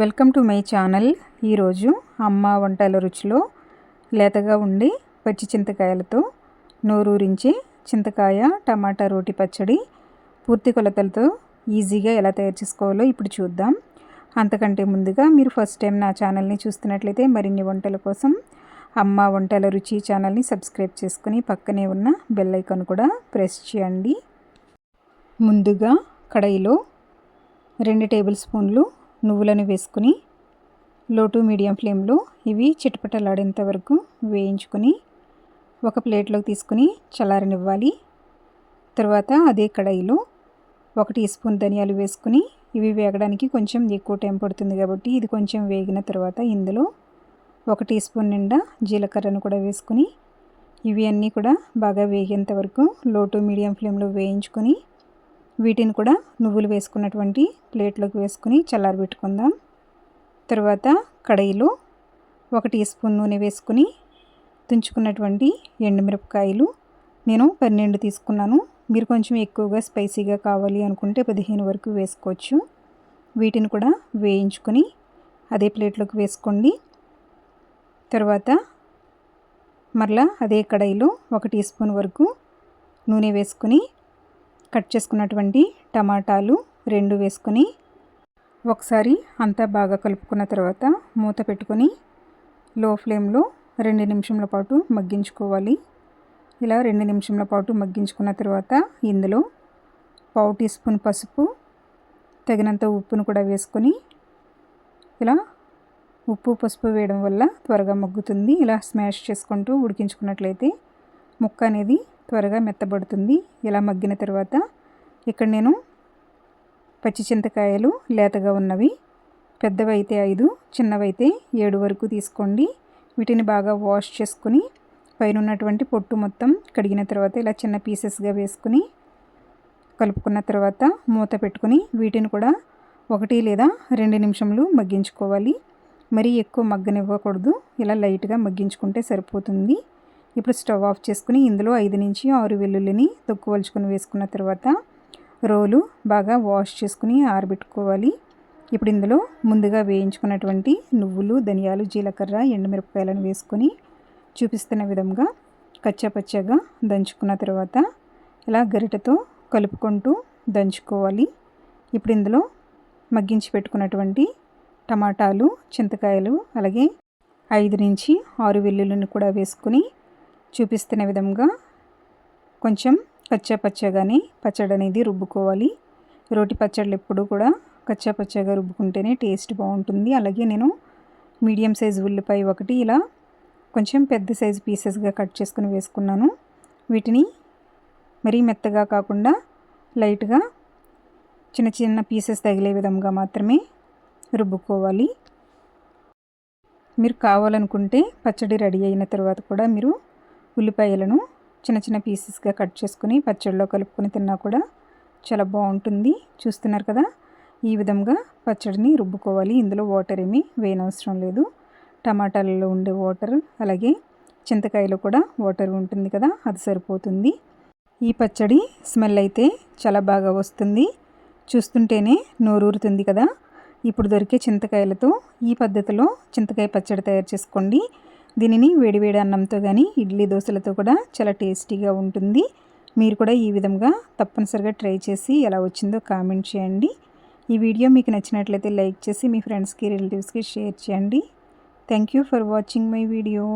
Welcome to my channel. ఈరోజు అమ్మ వంటల రుచిలో లేతగా ఉండి పచ్చి చింతకాయలతో నోరూరించే చింతకాయ టమాటా రోటి పచ్చడి పూర్తి కొలతలతో ఈజీగా ఎలా తయారు చేసుకోవాలో ఇప్పుడు చూద్దాం. అంతకంటే ముందుగా మీరు ఫస్ట్ టైం నా ఛానల్ని చూస్తున్నట్లయితే మరిన్ని వంటల కోసం అమ్మ వంటల రుచి ఛానల్ని సబ్స్క్రైబ్ చేసుకుని పక్కనే ఉన్న బెల్ ఐకాన్ కూడా ప్రెస్ చేయండి. ముందుగా కడాయిలో రెండు టేబుల్ స్పూన్లు నువ్వులను వేసుకుని లో టు మీడియం ఫ్లేమ్లో ఇవి చిటపటలాడేంత వరకు వేయించుకొని ఒక ప్లేట్లోకి తీసుకుని చల్లారనివ్వాలి. తర్వాత అదే కడాయిలో ఒక టీ స్పూన్ ధనియాలు వేసుకుని ఇవి వేగడానికి కొంచెం ఎక్కువ టైం పడుతుంది కాబట్టి ఇది కొంచెం వేగిన తర్వాత ఇందులో ఒక టీ స్పూన్ నిండా జీలకర్రను కూడా వేసుకుని ఇవి అన్నీ కూడా బాగా వేగేంత వరకు లో టు మీడియం ఫ్లేమ్లో వేయించుకొని వీటిని కూడా నువ్వులు వేసుకున్నటువంటి ప్లేట్లోకి వేసుకుని చల్లారబెట్టుకుందాం తర్వాత కడాయిలో ఒక టీ స్పూన్ నూనె వేసుకుని తుంచుకున్నటువంటి ఎండుమిరపకాయలు నేను పన్నెండు తీసుకున్నాను. మీరు కొంచెం ఎక్కువగా స్పైసీగా కావాలి అనుకుంటే పదిహేను వరకు వేసుకోవచ్చు. వీటిని కూడా వేయించుకొని అదే ప్లేట్లోకి వేసుకోండి. తర్వాత మరలా అదే కడాయిలో ఒక టీ స్పూన్ వరకు నూనె వేసుకుని కట్ చేసుకున్నటువంటి టమాటాలు రెండు వేసుకొని ఒకసారి అంతా బాగా కలుపుకున్న తర్వాత మూత పెట్టుకొని లో ఫ్లేమ్లో రెండు నిమిషంల పాటు మగ్గించుకోవాలి. ఇలా రెండు నిమిషంల పాటు మగ్గించుకున్న తర్వాత ఇందులో పావు టీ స్పూన్ పసుపు తగినంత ఉప్పును కూడా వేసుకొని ఇలా ఉప్పు పసుపు వేయడం వల్ల త్వరగా మగ్గుతుంది. ఇలా స్మాష్ చేసుకుంటూ ఉడికించుకున్నట్లయితే ముక్క అనేది త్వరగా మెత్తబడుతుంది. ఇలా మగ్గిన తర్వాత ఇక్కడ నేను పచ్చి చింతకాయలు లేతగా ఉన్నవి పెద్దవైతే ఐదు చిన్నవైతే ఏడు వరకు తీసుకోండి. వీటిని బాగా వాష్ చేసుకుని పైన ఉన్నటువంటి పొట్టు మొత్తం కడిగిన తర్వాత ఇలా చిన్న పీసెస్గా వేసుకుని కలుపుకున్న తర్వాత మూత పెట్టుకుని వీటిని కూడా ఒకటి లేదా రెండు నిమిషంలు మగ్గించుకోవాలి. మరీ ఎక్కువ మగ్గనివ్వకూడదు. ఇలా లైట్గా మగ్గించుకుంటే సరిపోతుంది. ఇప్పుడు స్టవ్ ఆఫ్ చేసుకుని ఇందులో ఐదు నుంచి ఆరు వెల్లుల్లిని తొక్కువలుచుకొని వేసుకున్న తర్వాత రోలు బాగా వాష్ చేసుకుని ఆరబెట్టుకోవాలి. ఇప్పుడు ఇందులో ముందుగా వేయించుకున్నటువంటి నువ్వులు ధనియాలు జీలకర్ర ఎండుమిరపకాయలను వేసుకొని చూపిస్తున్న విధంగా కచ్చాపచ్చగా దంచుకున్న తర్వాత ఇలా గరిటతో కలుపుకుంటూ దంచుకోవాలి. ఇప్పుడు ఇందులో మగ్గించి పెట్టుకున్నటువంటి టమాటాలు చింతకాయలు అలాగే ఐదు నుంచి ఆరు వెల్లుల్లిని కూడా వేసుకుని చూపిస్తున్న విధంగా కొంచెం కచ్చా పచ్చగానే పచ్చడి అనేది రుబ్బుకోవాలి. రోటి పచ్చళ్ళు ఎప్పుడు కూడా కచ్చా పచ్చగా రుబ్బుకుంటేనే టేస్ట్ బాగుంటుంది. అలాగే నేను మీడియం సైజు ఉల్లిపాయ ఒకటి ఇలా కొంచెం పెద్ద సైజు పీసెస్గా కట్ చేసుకుని వేసుకున్నాను. వీటిని మరీ మెత్తగా కాకుండా లైట్గా చిన్న చిన్న పీసెస్ తగిలే విధంగా మాత్రమే రుబ్బుకోవాలి. మీరు కావాలనుకుంటే పచ్చడి రెడీ అయిన తర్వాత కూడా మీరు ఉల్లిపాయలను చిన్న చిన్న పీసెస్గా కట్ చేసుకుని పచ్చడిలో కలుపుకొని తిన్నా కూడా చాలా బాగుంటుంది. చూస్తున్నారు కదా? ఈ విధంగా పచ్చడిని రుబ్బుకోవాలి. ఇందులో వాటర్ ఏమీ వేయనవసరం లేదు. టమాటాలలో ఉండే వాటర్ అలాగే చింతకాయలో కూడా వాటర్ ఉంటుంది కదా? అది సరిపోతుంది. ఈ పచ్చడి స్మెల్ అయితే చాలా బాగా వస్తుంది. చూస్తుంటేనే నోరూరుతుంది కదా? ఇప్పుడు దొరికే చింతకాయలతో ఈ పద్ధతిలో చింతకాయ పచ్చడి తయారు చేసుకోండి. దీనిని వేడివేడి అన్నంతో కానీ ఇడ్లీ దోశలతో కూడా చాలా టేస్టీగా ఉంటుంది. మీరు కూడా ఈ విధంగా తప్పనిసరిగా ట్రై చేసి ఎలా వచ్చిందో కామెంట్ చేయండి. ఈ వీడియో మీకు నచ్చినట్లయితే లైక్ చేసి మీ ఫ్రెండ్స్కి రిలేటివ్స్కి షేర్ చేయండి. Thank you for watching my video.